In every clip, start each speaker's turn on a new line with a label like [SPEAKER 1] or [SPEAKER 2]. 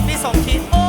[SPEAKER 1] คิดพี่สมคิดโ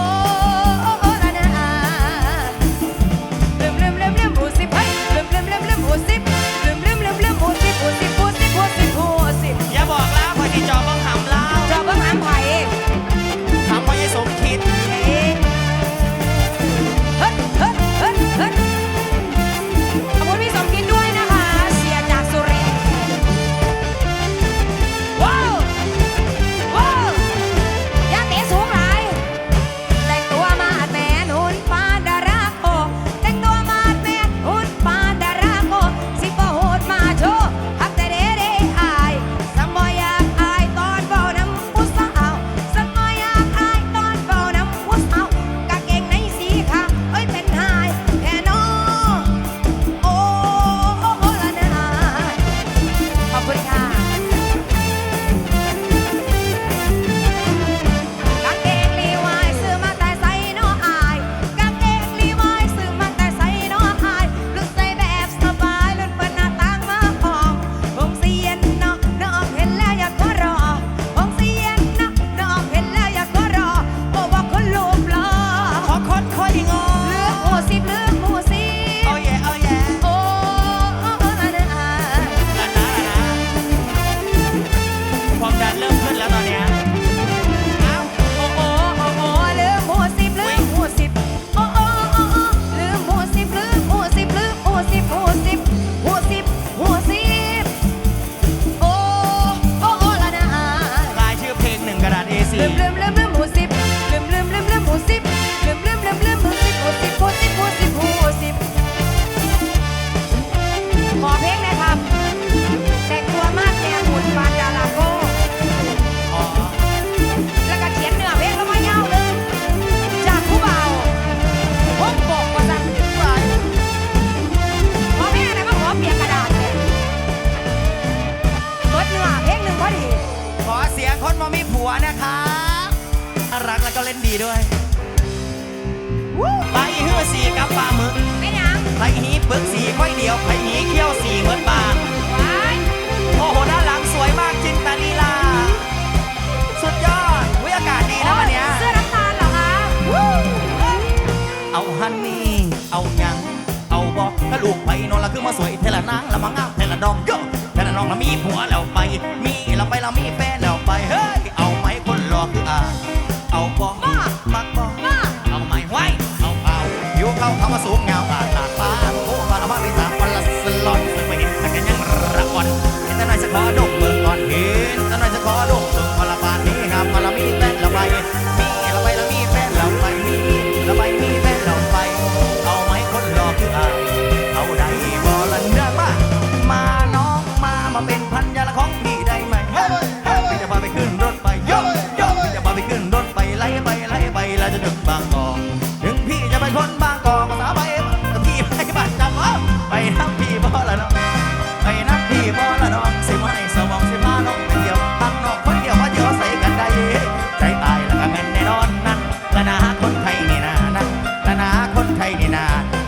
[SPEAKER 1] ดีด้วยไปฮือสีกับปลาหมึกไม่น้ำไปหีปึกสีค่อยเดียวไปหีเขี้ยวสีเหมือนปลาโอ้โหด้านหลังสวยมากจินตาลีลา สุดยอดวิอากาศดีนะวันเนี้ยเสื้อน้ำตาลเหรอคะเอาฮันนี่เอายังเอาบอกถ้าลูกไปนอนละคือมาสวยเทละนางละมังงามเทละดองโยเทละน้องละมีผัวแล้วไป มีละไปละมีแฟนแล้วไปเฮ้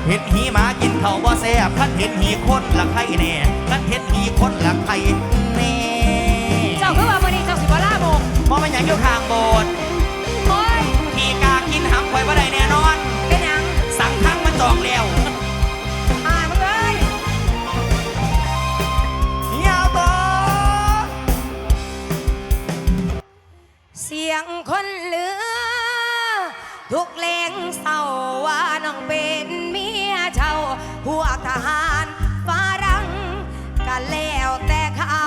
[SPEAKER 1] เห็ดหีมากินเขาบ่แซ่บท่นเห็ดหีคนหลักไข่แน่ท่านเห็ดหีคนหลักไข่แน่
[SPEAKER 2] เจ้าคือว่าวันนี้เจ้าสิบ่ล่าบก
[SPEAKER 1] มอมันอย่างอยู่ทางโบสถ์
[SPEAKER 2] โอ้ย
[SPEAKER 1] ขี่กากินหำข่อยบ่ได้แน่นอน
[SPEAKER 2] เป็นหยัง
[SPEAKER 1] สั่งทั้งมันจองแล้ว
[SPEAKER 2] อ่านเลย
[SPEAKER 1] ยาวต่อ
[SPEAKER 2] เสียงคนเหลือ ทุกแรงเศร้าว่าน้องเป็น พวกทหารฝรั่งกันแล้วแต่เขา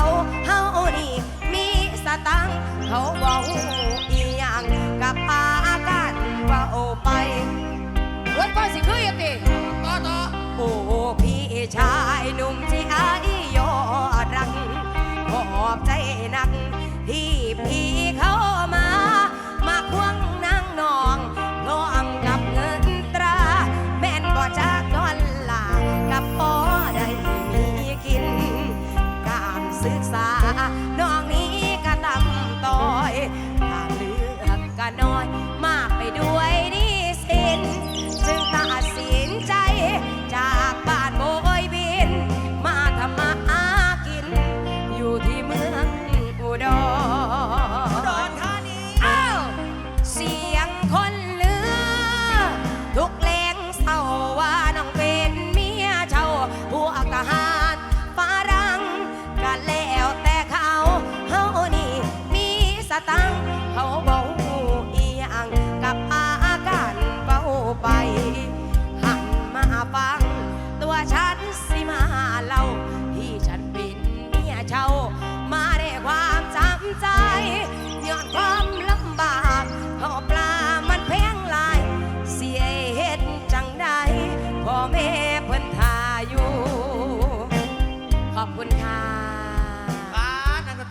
[SPEAKER 2] เฮานี่มีสตังเขาบอกอีหยังกับอาการว่าโอไปเว้นไปสิคือยังติต่อต่อโอ้พี่ชายหนุ่มที่อายยอรังขอบใจนักที่พี่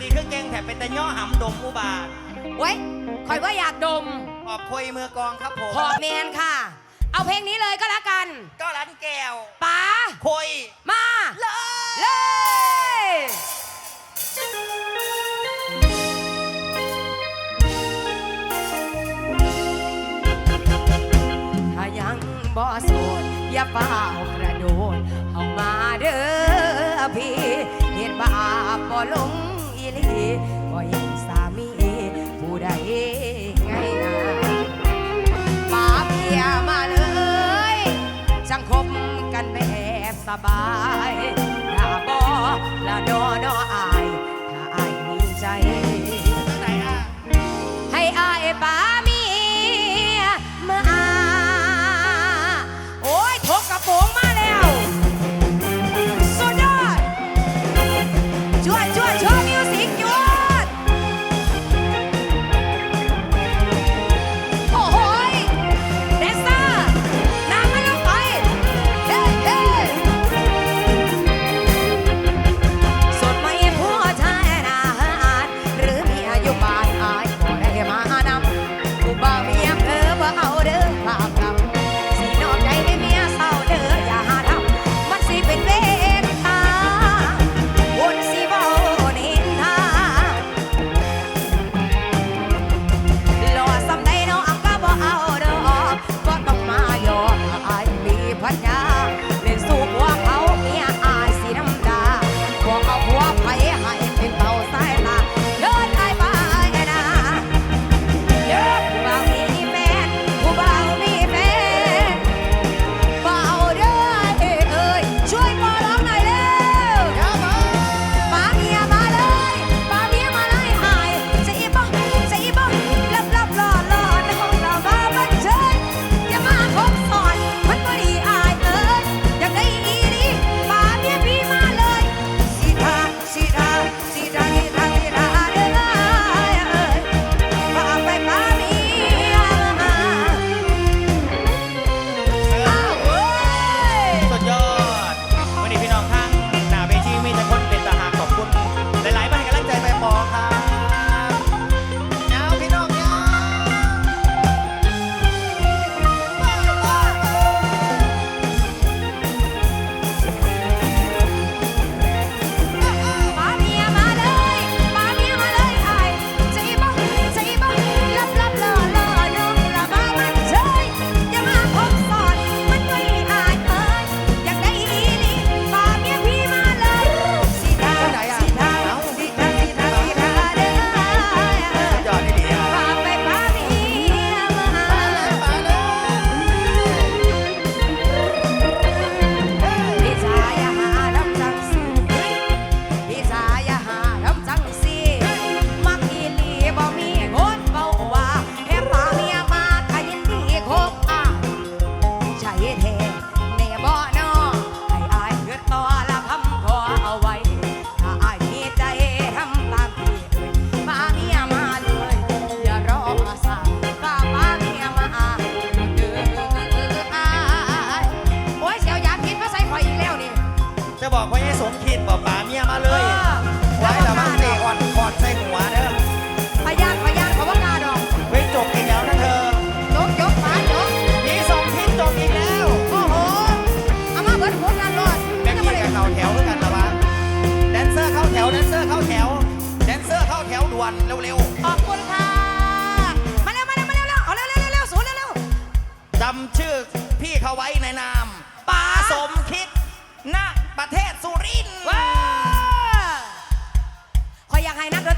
[SPEAKER 2] ีคืองแกงแถ
[SPEAKER 1] บเป็นแต่ย่อหำดมอุบาท
[SPEAKER 2] ไว้คอยว่าอยากดม
[SPEAKER 1] ขอบคุยมือกองครับผม
[SPEAKER 2] ขอบเมนค่ะ เอาเพลงนี้เลยก็แล้วกัน
[SPEAKER 1] ก็ร้านแก้ว
[SPEAKER 2] ป๋า
[SPEAKER 1] คุย
[SPEAKER 2] มา
[SPEAKER 1] เลย
[SPEAKER 2] เลยถ้ายังบ่โสดอย่าเป่ากระโดดเอามาเด้อพี่เหตุบาบ่ลง สบาย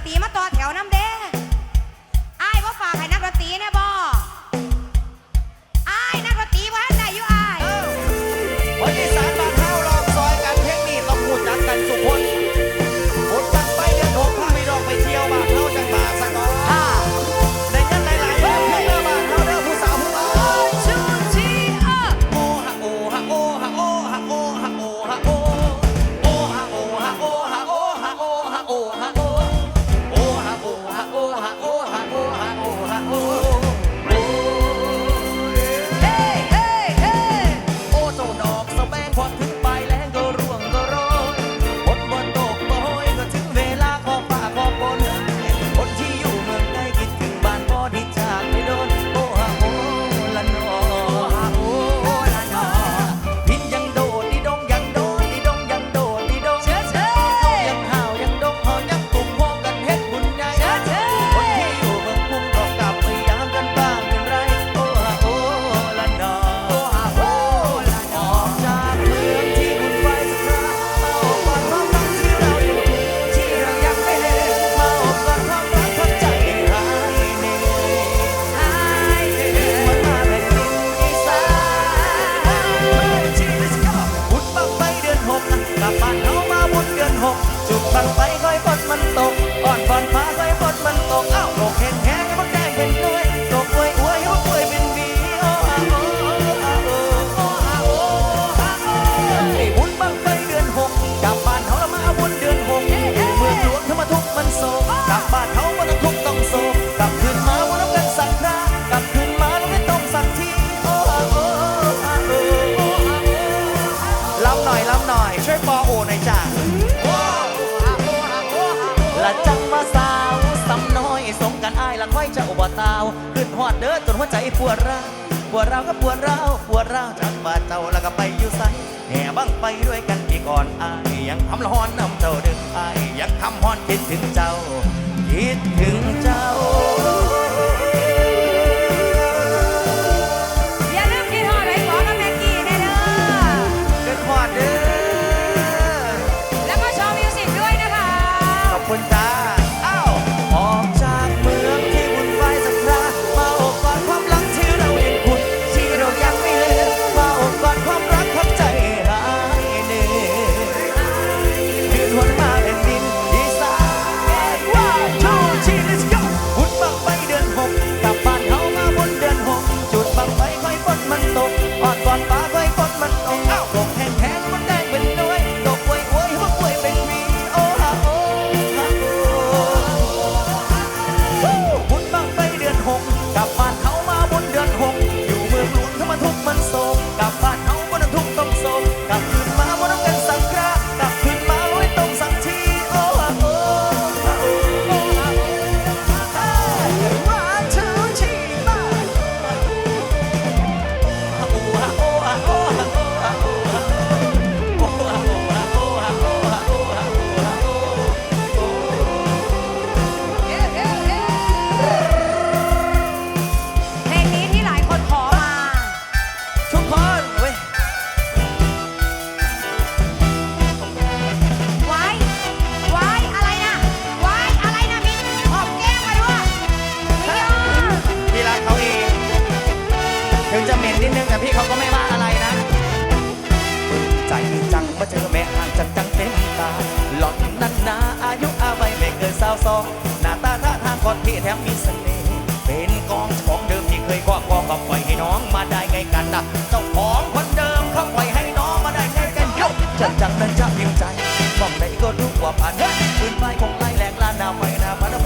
[SPEAKER 1] ตีมา
[SPEAKER 2] ต่อแถวน้ำเด้ไอ้
[SPEAKER 1] บ่ฝากให้นัก
[SPEAKER 2] ด
[SPEAKER 1] นตรีเนี่ยบ่ หัวใจปวดร้าวปวดร้าวก็ปวดร้าวปวดร้าวจากบาดเจ้าแล้วก็ไปอยู่ใสแห่บ้างไปด้วยกันกี่ก่อนอายยังทำละอนนำเจ้าเดิน
[SPEAKER 2] อาย
[SPEAKER 1] ยังทำฮอน
[SPEAKER 2] คิด
[SPEAKER 1] ถึง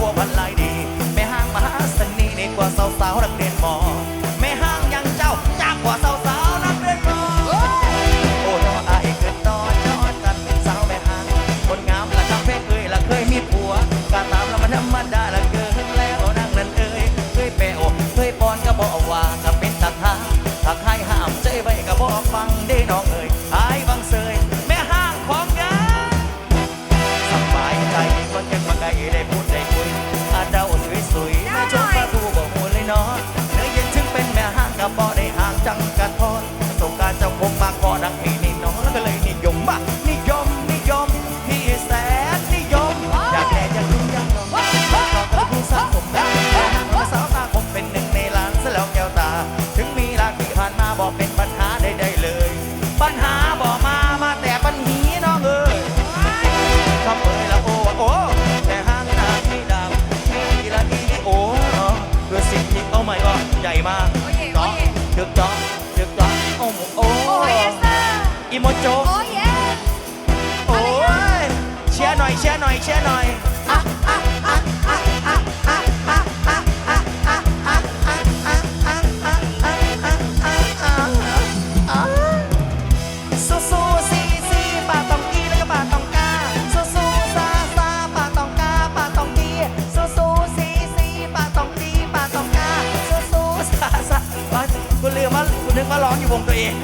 [SPEAKER 1] 我们来 เชียร์หน่อยอะอะอะอะอะอะอะอะอะอะอะอะอะอะอะอะอะสู้สู้ซีซีปาตองกีแล้วก็ปาตองกาสู้สู้ซาซาปาตองกาปาตองกีสู้สู้ซีซีปาตองกีปาตองกาสู้สู้ซาซากูลืมว่ากูนึกว่าร้องอยู่วงตัวเอง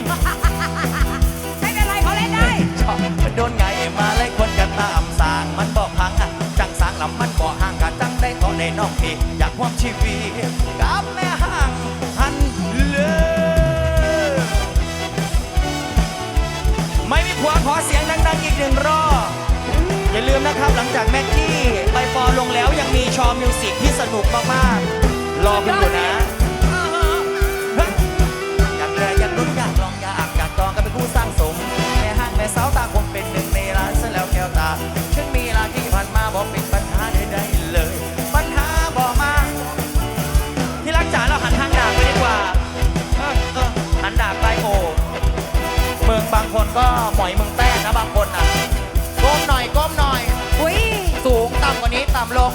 [SPEAKER 1] ชอมิวสิกที่สนุกมากๆ รอคุณอยู่นะเฮ้ยอยากเลยอยากลุ้นอยากลองอยากอยากจองกันเป็นคู่สร้างสมแม่ห้างแม่สาวตาคงเป็นหนึ่งในร้านซะแล้วแก้วตาฉันมีลาที่ผ่านมาบอกเป็นปัญหาใดๆเลย ปัญหาบอกมาที่รักจ๋าเราหันทางดาบไปดีกว่าเออเออหันดาบไปโอเมืองบางคนก็หมอยเมืองแต้นะบางคนอะก้มหน่อยก้มหน่อย
[SPEAKER 2] อุ้ย
[SPEAKER 1] สูงต่ำกว่านี้ต่ำลง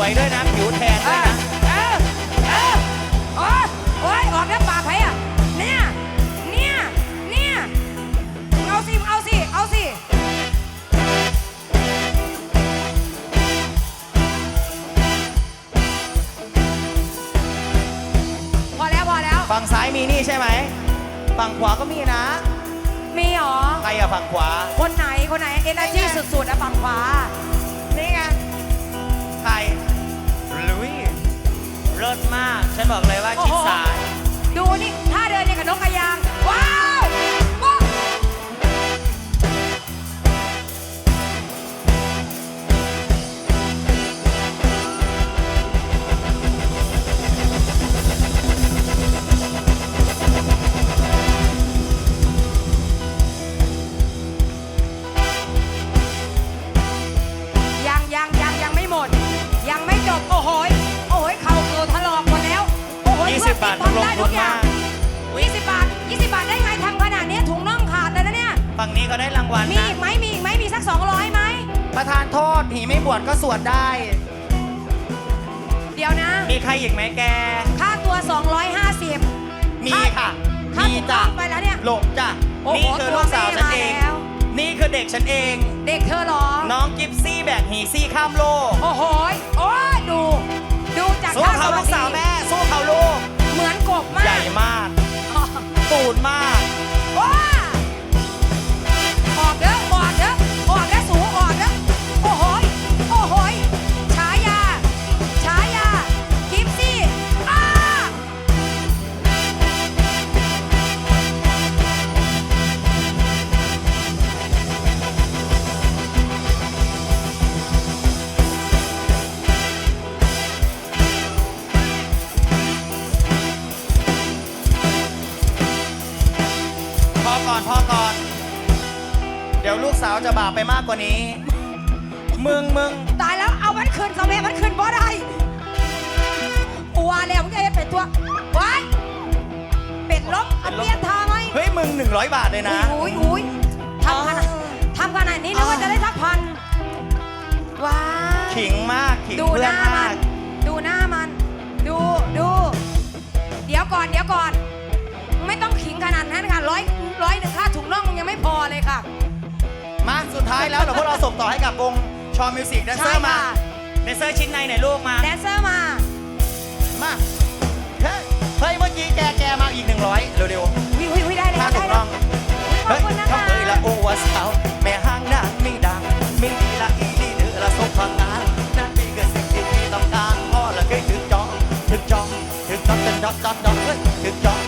[SPEAKER 2] วย
[SPEAKER 1] ด้วยนะผิวแทน
[SPEAKER 2] เอ
[SPEAKER 1] ด้วย
[SPEAKER 2] อ
[SPEAKER 1] นะ
[SPEAKER 2] เออเออโอ้ยโอ้ยออกน้ำปากใครอะเนี่ย เนี่ย เนี่ยมึงเอาสิมึงเอาสิ เอาสิ พอแล้วพอแล้ว
[SPEAKER 1] ฝั่งซ้ายมีนี่ใช่ไหมฝั่งขวาก็มีนะ
[SPEAKER 2] มีเหรอ
[SPEAKER 1] ใครอะฝั่งขวา
[SPEAKER 2] คนไหนคนไหนเอเนอร์จีสุดๆอะฝั่งขวา
[SPEAKER 1] ษผีไม่บวชก็สวดได้
[SPEAKER 2] เดี๋ยวนะ
[SPEAKER 1] มีใครอีกไหมแก
[SPEAKER 2] ค่าตัว 250
[SPEAKER 1] มีค่ะ
[SPEAKER 2] ค่า
[SPEAKER 1] มี
[SPEAKER 2] ถูก
[SPEAKER 1] จ้ะ
[SPEAKER 2] ต้องไปแล้วเนี่ย
[SPEAKER 1] หลบจ้ะ
[SPEAKER 2] โอ้โห
[SPEAKER 1] นี่คือลูกสาวฉันเอง
[SPEAKER 2] ตัวแม่มาแล้ว
[SPEAKER 1] นี่คือเด็กฉันเอง
[SPEAKER 2] เด็กเธอเหรอ
[SPEAKER 1] น้องกิฟซี่แบกหีซี่ข้ามโลก
[SPEAKER 2] โอ้โหยโอ้ยดู ดูจาก
[SPEAKER 1] สู้
[SPEAKER 2] ท่
[SPEAKER 1] เขา
[SPEAKER 2] ส
[SPEAKER 1] ลู
[SPEAKER 2] วัส
[SPEAKER 1] ก
[SPEAKER 2] ดี
[SPEAKER 1] สาวแม่ สู้เขาลูก
[SPEAKER 2] เหมือนกบมา
[SPEAKER 1] ใหญ่
[SPEAKER 2] ก
[SPEAKER 1] มาก ตูดมาก
[SPEAKER 2] ว้าอ สา
[SPEAKER 1] วจะบาปไปมากกว่านี้ มึงมึง
[SPEAKER 2] ตายแล้วเอามันคืนสมัยมันคืนบ่ได้อัวแล้วมึงจะให้เป็นตัวว้ายเป็ดล้มเอาเปลี่ยนท่าไหม
[SPEAKER 1] เฮ้ยมึง 100 บาทเลยนะ
[SPEAKER 2] อุ้ยอุ้ยทำขนาดทำขนาดนี้นึกว่าจะได้สักพันว้าย
[SPEAKER 1] ขิงมากขิง
[SPEAKER 2] ดู
[SPEAKER 1] เพื่
[SPEAKER 2] ห
[SPEAKER 1] อน
[SPEAKER 2] น้ามั
[SPEAKER 1] มานก
[SPEAKER 2] ดูหน้ามัน ดูดู เดี๋ยวก่อนเดี๋ยวก่อน ไม่ต้องขิงขนาดนั้นค่ะร้อยร้อยหนึ่งค่าถุงน่องยังไม่พอเลยค่ะ
[SPEAKER 1] มาสุดท้ายแล้วเดี๋ยวพวกเราส่งต่อให้กับวงชอมิวสิกแดนเซอร์มา
[SPEAKER 2] ใช่ค่ะ
[SPEAKER 1] แดนเซอร์ชิ้นในไหนลูกมา
[SPEAKER 2] แดนเซอร์มา
[SPEAKER 1] มาเฮ้ยเฮ้ยเมื่อกี้แกแกมาอีก 100 เร็ว
[SPEAKER 2] วิววิวได้
[SPEAKER 1] ๆ
[SPEAKER 2] แล้
[SPEAKER 1] ถ้าวถู
[SPEAKER 2] ได้
[SPEAKER 1] ก
[SPEAKER 2] แล้
[SPEAKER 1] ต้
[SPEAKER 2] ว
[SPEAKER 1] อง
[SPEAKER 2] ขอบ
[SPEAKER 1] เฮ้ย
[SPEAKER 2] คุณนะ
[SPEAKER 1] เขา
[SPEAKER 2] คะ
[SPEAKER 1] เอ้ยละโอวาสาวแม่ห้างนางไม่ดังไม่ดีละอีดีเดือละสมพังงานนั่นเป็นเกิดสิ่งที่พี่ต้องการพ่อละเคยถึงจองถึงจองถึงจองถึงจองจองจองเฮ้ยถึงจอง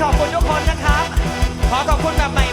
[SPEAKER 1] ขอบคุณทุกคนนะครับ ขอขอบคุณแบบใหม่